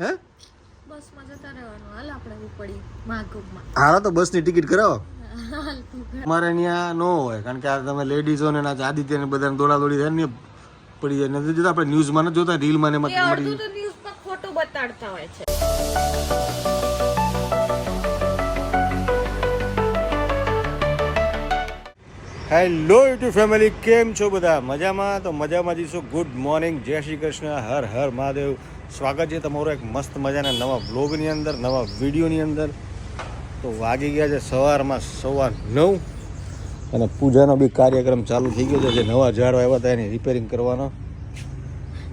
હે? હાલ તો બસની ટિકિટ કરાવો. મારે ત્યાં ન હોય કારણ કે આ તમે લેડીઝો ને આદિત્ય ને દોડા દોડી થાય ને પડી જાય. નથી જોતા? આપણે ન્યૂઝમાં નથી જોતા? રીલમાં ને મળી ખોટું બતાડતા હોય છે. હેલો યુટ્યુબ ફેમિલી કેમ છો બધા? મજામાં? તો મજામાં જઈશું ગુડ મોર્નિંગ જય શ્રી કૃષ્ણ. હર હર મહાદેવ. સ્વાગત છે તમારો એક મસ્ત મજાના નવા બ્લોગની અંદર નવા વિડીયોની અંદર. તો વાગી ગયા છે સવારમાં સવાર નવ અને પૂજાનો બી કાર્યક્રમ ચાલુ થઈ ગયો છે જે નવા ઝાડ આવ્યા હતા એની રિપેરિંગ કરવાનો.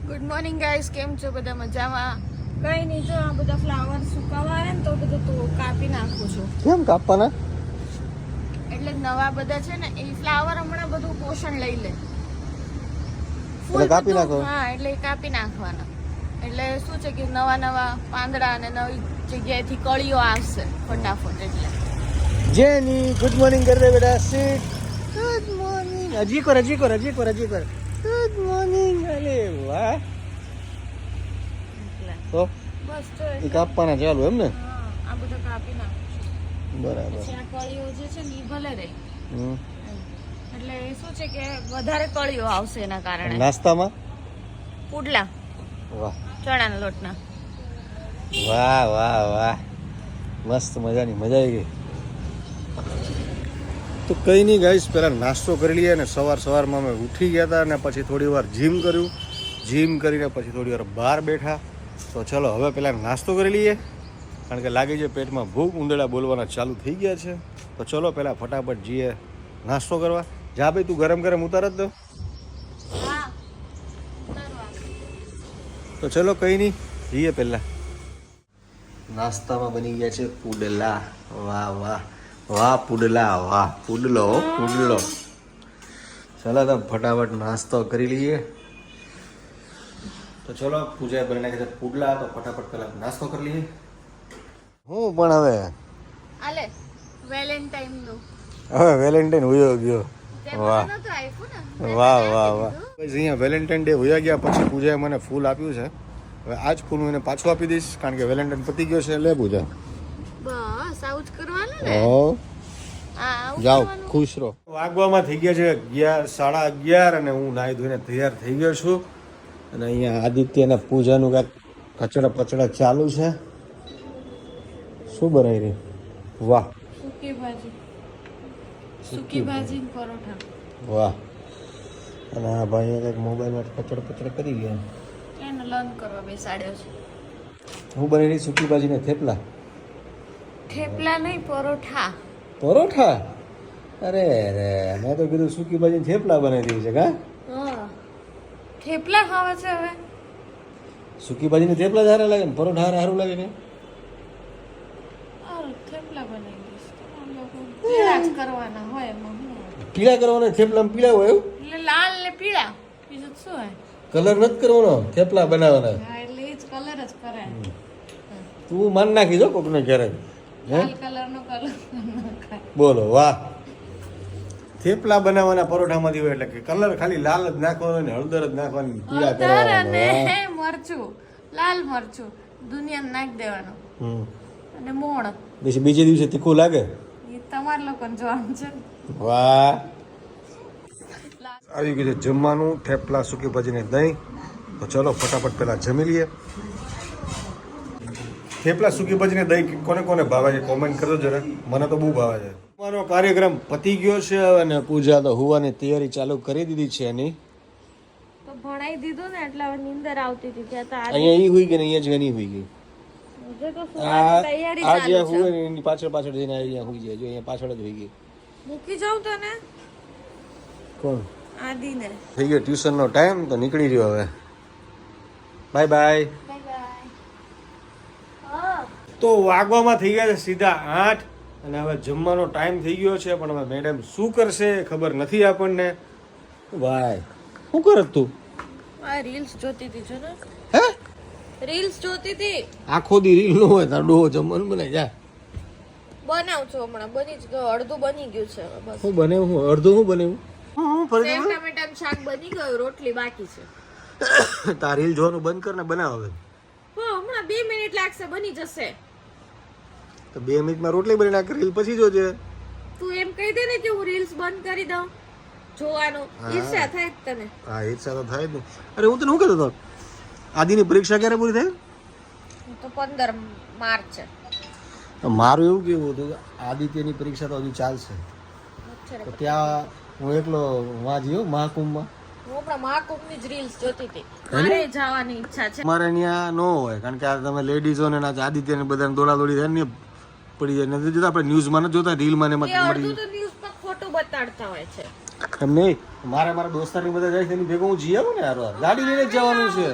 ગુડ મોર્નિંગ ગાઈસ કેમ છો? બધા મજામાં? કઈ નહીં જો આ બધા ફ્લાવર સુકાવા આવે ને તો બધું તો કાપી નાખું છું. કેમ કાપવાના? એટલે નવા બધા છે ને એ ફ્લાવર હમણાં બધું પોષણ લઈ લે. કાપી નાખો? હા એટલે કાપી નાખવાના. એટલે શું છે કે નવા નવા પાંદડા અને નવી જગ્યાએથી કળીઓ આવશે ફટાફટ એટલે. જેની ગુડ મોર્નિંગ કરી દે બેટા સીટ ગુડ મોર્નિંગ. હજી કર હજી કર હજી કર હજી કર. Good morning. અરે વાહ. તો? બસ તો કાપવાના ચાલુ એમ ને? આ બધું કાપી નાખું બરાબર. પછી આ કળીઓ જે છે ને એ ભલે રહે. હમ. એટલે શું છે કે વધારે કળીઓ આવશે એના કારણે. નાસ્તામાં? પુડલા. વાહ. ચણાના લોટના. વાહ વાહ વાહ. મસ્ત મજાની મજા આવી ગઈ. તો કંઈ નહીં ગાઈશ પહેલાં નાસ્તો કરી લઈએ અને સવાર સવારમાં અમે ઉઠી ગયા હતા અને પછી થોડી વાર જીમ કર્યું. જીમ કરીને પછી થોડી વાર બહાર બેઠા. તો ચલો હવે પહેલાં નાસ્તો કરી લઈએ. કારણ કે લાગે છે પેટમાં ભૂખ ઉંદરડા બોલવાના ચાલુ થઈ ગયા છે. તો ચલો પહેલાં ફટાફટ જઈએ નાસ્તો કરવા. જા ભાઈ તું ગરમ ગરમ ઉતાર જ દો. તો ચલો કંઈ નહીં જઈએ પહેલાં. નાસ્તામાં બની ગયા છે પુડલા. વાહ વાહ. વાહ પુડલા વાહ. પુડલો હો, પુડલો. ચાલો તો ફટાફટ નાસ્તો કરી લઈએ. તો ચલો પૂજા બની નાખે છે પુડલા તો ફટાફટ પહેલા નાસ્તો કરી લઈએ. હું પણ હવે? આલે વેલેન્ટાઇનનું. હવે વેલેન્ટાઇન ઉયો ગયો. વાહ. વાહ વાહ વાહ. અહીંયા વેલેન્ટાઇન ડે હોયા ગયા પછી પૂજાએ મને ફૂલ આપ્યું છે. હવે આ જ ફૂલ હું એને પાછું આપી દઈશ કારણ કે વેલેન્ટાઇન પતી ગયો છે લે પૂજા. બસ આવું જ કરવાનું ને. હો. જાઓ ખુશ રહો. વાગવામાં થઈ ગયા છે અગિયાર સાડા અગિયાર અને હું નાહી ધોઈને તૈયાર થઈ ગયો છું. અને અહીંયા આદિત્યના પૂજાનું કાંઈક કચડા પચડા ચાલુ છે. શું બનાવી રહી? વાહ. સૂકી ભાજી. સૂકી ભાજી પરોઠા. વાહ. અને આ ભાઈએ કંઈક મોબાઈલમાં કચડ પચડ કરી ગયા એને લર્ન કરવા બેસાડ્યો છે. હું બનેલી સૂકી ભાજીને થેપલા? થેપલા નહીં પરોઠા. પરોઠા? અરે અરે મેં તો કીધું સૂકી ભાજી થેપલા બનાવી છે કા? થેપલા ખાવા છે હવે. સૂકી ભાજીને થેપલા સારા લાગે ને? પરોઠા સારું લાગે ને હારું, થેપલા બનાવી દઈશ તમારા લોકો પીળા જ કરવાના હોય એમાં પીળા કરવાના થેપલા પીળા હોય એવું? એટલે લાલ ને પીળા બીજું શું હોય? કલર નથી કરવાનો? થેપલા બનાવવાના? હા એટલે એ જ કલર જ કરે તું માન નાખી જો કોકને ક્યારેક લાલ કલર કલર બોલો વાહ. થેપલા બનાવવાના પરોઠામાંથી હોય એટલે કે કલર ખાલી લાલ જ નાખવાનો ને હળદર જ નાખવાની પીળા કરવાનો મરચું લાલ મરચું દુનિયા નાખી દેવાનો. હમ. અને મોણ. પછી બીજે દિવસે તીખું લાગે? તમારા લોકોને જોવાનું છે. વાહ. આવી ગયું છે જમવાનું થેપલા સૂકી ભાજીને દહીં. તો ચલો ફટાફટ પહેલાં જમી લઈએ. થેપલા સૂકી ભાજીને દહીં કોને કોને ભાવે છે? કોમેન્ટ કરજો જરા. મને તો બહુ ભાવે છે. અમારો કાર્યક્રમ પતી ગયો છે અને પૂજા તો હોવાની તૈયારી ચાલુ કરી દીધી છે એની. તો ભણાઈ દીધું ને એટલે હવે નીંદર આવતી હતી. અહીંયા ઈ હોય ગઈ ને અહીંયા જ એની હોય ગઈ. આ ને એની પાછળ પાછળ જઈને અહીંયા હુઈ જાય જો અહીંયા પાછળ જ હુઈ ગઈ. મૂકી જાઉં તો કોણ? આદિને. થઈ ગયો ટ્યુશનનો ટાઈમ તો નીકળી રહ્યો હવે. Bye bye. Bye bye. હા તો વાગવામાં થઈ ગયા છે સીધા આઠ અને હવે જમવાનો ટાઈમ થઈ ગયો છે પણ હવે મેડમ શું કરશે એ ખબર નથી આપણને. ભાઈ શું કરત તું? આ રીલ્સ જોતી હતી જો ને. હે? રીલ્સ જોતી હતી. આખો દી રીલ નો હોય તાર ડોહો જમવાનું બને જાય બનાવું છું હમણાં બની જ ગયો અડધું બની ગયું છે હવે બસ. હું બને હું અડધું હું બને હું ફરી સેવ ટમેટાનું શાક બની ગયું રોટલી બાકી છે. તાર રીલ જોવાનું બંધ કર ને બનાવ હવે. હા હમણાં બે મિનિટ લાગશે બની જશે. તો બે મિનિટમાં રોટલી બની નાખ રીલ પછી જોજે. તું એમ કહી દે ને કે હું રીલ્સ બંધ કરી દઉં જોવાનું. ઈર્ષ્યા થાય તને. હા એ તો થાય જ ને. અરે હું તને શું કહેતો હતો? આદિની પરીક્ષા ક્યારે પૂરી થાય તો પંદર માર્ચ તો મારું એવું કેવું હતું કે આદિત્યની પરીક્ષા તો હજુ ચાલશે. તો ત્યાં હું એકલો વાં જ્યો મહાકુંભમાં? મારે જવાની ઈચ્છા ત્યાં ન હોય કારણ કે આ તમે લેડીઝો ને ના આદિત્યને બધાને દોડા દોડી થાય ને પડી જાય. નથી જોતા આપણે ન્યૂઝમાં નથી જોતા રીલમાં ને એમાં બતાડતા હોય છે. એમ નહીં મારે મારા દોસ્તારની બધા જાય છે એની ભેગું હું જઈ આવું ને યાર? ગાડી લઈને જ જવાનું છે.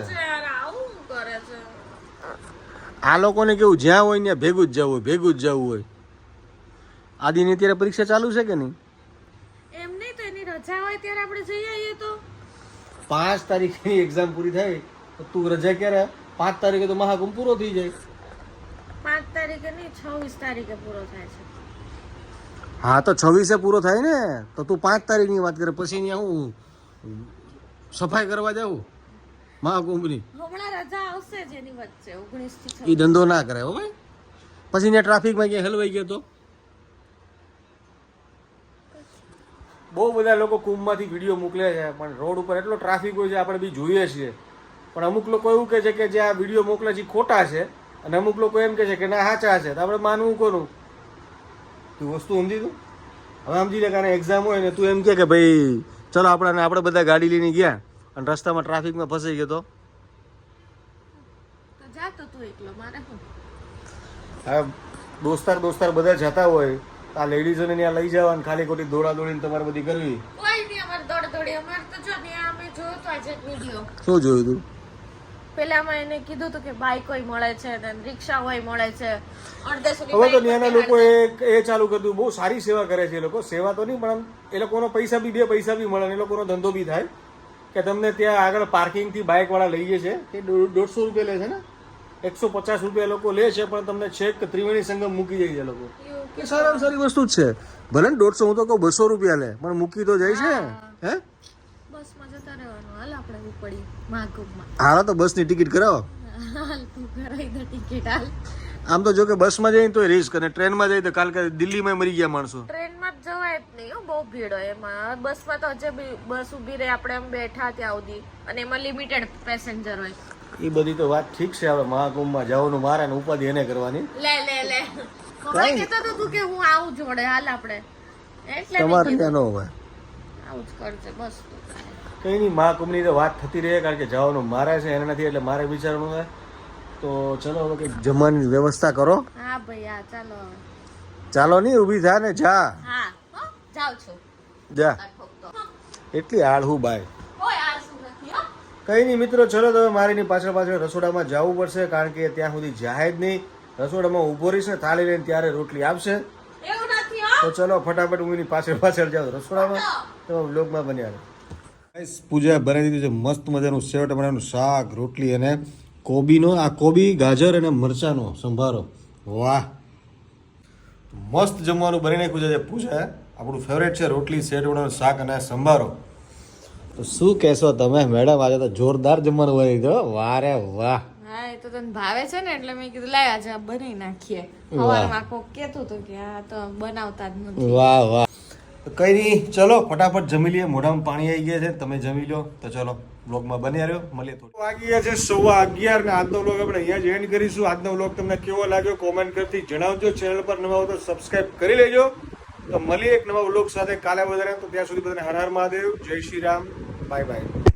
આ લોકોને કેવું જ્યાં હોય ત્યાં ભેગું જ જવું હોય ભેગું જ જવું હોય. આદિની અત્યારે પરીક્ષા ચાલુ છે કે નહીં? એમ નહીં તો એની રજા હોય ત્યારે આપણે જઈ આવીએ તો. પાંચ તારીખની એક્ઝામ પૂરી થાય તો તું રજા ક્યારે? પાંચ તારીખે તો મહાકુંભ પૂરો થઈ જાય. પાંચ તારીખે નહીં છવ્વીસ તારીખે પૂરો થાય છે. હા તો છવ્વીસે પૂરો થાય ને. તો તું પાંચ તારીખની વાત કરે પછી હું સફાઈ કરવા જાઉં? મહાકુંભની હમણાં રજા આવશે જેની વચ્ચે ઓગણીસથી એ ધંધો ના કરે હો ભાઈ. પછી ત્યાં ટ્રાફિકમાં ક્યાંય હલવાઈ ગયો તો? બહુ બધા લોકો કુંભમાંથી વીડિયો મોકલે છે પણ રોડ ઉપર એટલો ટ્રાફિક હોય છે આપણે બી જોઈએ છીએ. પણ અમુક લોકો એવું કહે છે કે જે આ વીડિયો મોકલે છે ખોટા છે. અને અમુક લોકો એમ કહે છે કે ના સાચા છે. તો આપણે માનવું કોનું? તું વસ્તુ સમજી તું? હવે સમજી લે કારણ એક્ઝામ હોય ને તું એમ કે ભાઈ ચલો આપણે આપણે બધા ગાડી લઈને ગયા. અને રસ્તામાં ટ્રાફિકમાં ફસાઈ ગયો તો? હવે દોસ્તાર દોસ્તાર બધા જતા હોય આ લેડીઝોને ત્યાં લઈ જવાનું ખાલી ખોટી દોડા દોડીને તમારે બધી કરવી. કોઈ નહીં અમારે દોડ દોડી અમારે તો જો ને અમે જોયું તો આજે વીડિયો શું જોયું તું? પેલામાં એને કીધું હતું કે બાઇક હોય મળે છે ને રિક્ષા હોય મળે છે. અડધે સુધી હવે તો ત્યાંના લોકો એ એ ચાલુ કર્યું બહુ સારી સેવા કરે છે એ લોકો. સેવા તો નહીં પણ એ લોકોનો પૈસા બી બે પૈસા બી મળે એ લોકોનો ધંધો બી થાય. કે તમને ત્યાં આગળ પાર્કિંગથી બાઇક વાળા લઈએ છે. એ દોઢસો રૂપિયા લે છે ને? એકસો પચાસ રૂપિયા એ લોકો લે છે પણ તમને છેક ત્રિવેણી સંગમ મૂકી જાય છે લોકો. એ સારામાં સારી વસ્તુ જ છે. ભલે ને દોઢસો હું તો કહું બસો રૂપિયા લે પણ મૂકી તો જાય છે. હે. હાલ તો બસની ટિકિટ કરાવો. આમ તો જો કે બસમાં જઈએ તો રિસ્ક અને ટ્રેનમાં જાય તો કાલ કે દિલ્હીમાં મરી ગયા માણસો. જ નહીં બહુ ભીડ હોય એમાં. બસમાં તો હજે બસ ઊભી રહે આપણે આમ બેઠા ત્યાં સુધી. અને એમાં લિમિટેડ પેસેન્જર હોય. એ બધી તો વાત ઠીક છે હવે મહાકુંભમાં જવાનું મારે ને ઉપાધિ એને કરવાની. લે લે લે. મમ્મી કહેતો તો તું કે હું આવું જોડે હાલ આપણે. એટલે તમારે ત્યાં ન હોય. આવું જ કરજે બસ કઈ નહીં મહાકુંભની તો વાત થતી રહે કારણ કે જવાનું મારે છે એને નથી એટલે મારે વિચારવાનું હોય તો ચલો હવે કંઈક જમવાની વ્યવસ્થા કરો. હા ભાઈ હા ચાલો. ચાલો નહીં ઊભી થા ને જા. હો, જાઉં છું. જા. એટલી આળહું બાય. કોઈ નહીં મિત્રો ચલો તમે મારી મારીની પાછળ પાછળ રસોડામાં જવું પડશે કારણ કે ત્યાં સુધી જાય જ નહીં. રસોડામાં ઊભો રહીશ ને થાળી લઈને ત્યારે રોટલી આપશે. તો ચલો ફટાફટ હું એની પાછળ પાછળ જાઉં રસોડામાં. તો બ્લોગમાં બન્યા રહો. પૂજા બનાવી દીધું છે મસ્ત મજાનું સેવ બનાવવાનું શાક રોટલી અને કોબીનો. આ કોબી ગાજર અને મરચાંનો સંભારો. વાહ. મસ્ત જમવાનું બની નાખ્યું છે પૂજા. આપણું ફેવરેટ છે રોટલી સેવ શાક અને સંભારો. તો શું કહેશો તમે? મેડમ આજે તો જોરદાર જમવાનું બની દીધું વારે વાહ. હા એ તો તને ભાવે છે ને એટલે મેં કીધું લાય આજે બની નાખીએ. સવારમાં કોક કહેતું હતું કે આ તો બનાવતા જ નથી. વાહ વાહ. કઈ નહીં ચલો ફટાફટ જમી લઈએ. મોઢામાં પાણી આવી ગયા છે. તમે જમી લો. તો ચલો બ્લોગમાં બની રહ્યો. મળીએ થોડું. વાગી ગયા છે સવા અગિયાર ને આજનો બ્લોગ આપણે અહીંયા જ એન્ડ કરીશું. આજનો બ્લોગ તમને કેવો લાગ્યો કોમેન્ટ કરતી જણાવજો. ચેનલ પર નવા હો તો સબસ્ક્રાઇબ કરી લેજો. તો મળીએ એક નવા બ્લોગ સાથે. કાલે વધારે તો ત્યાં સુધી બધાને હર હર મહાદેવ. જય શ્રી રામ. Bye bye.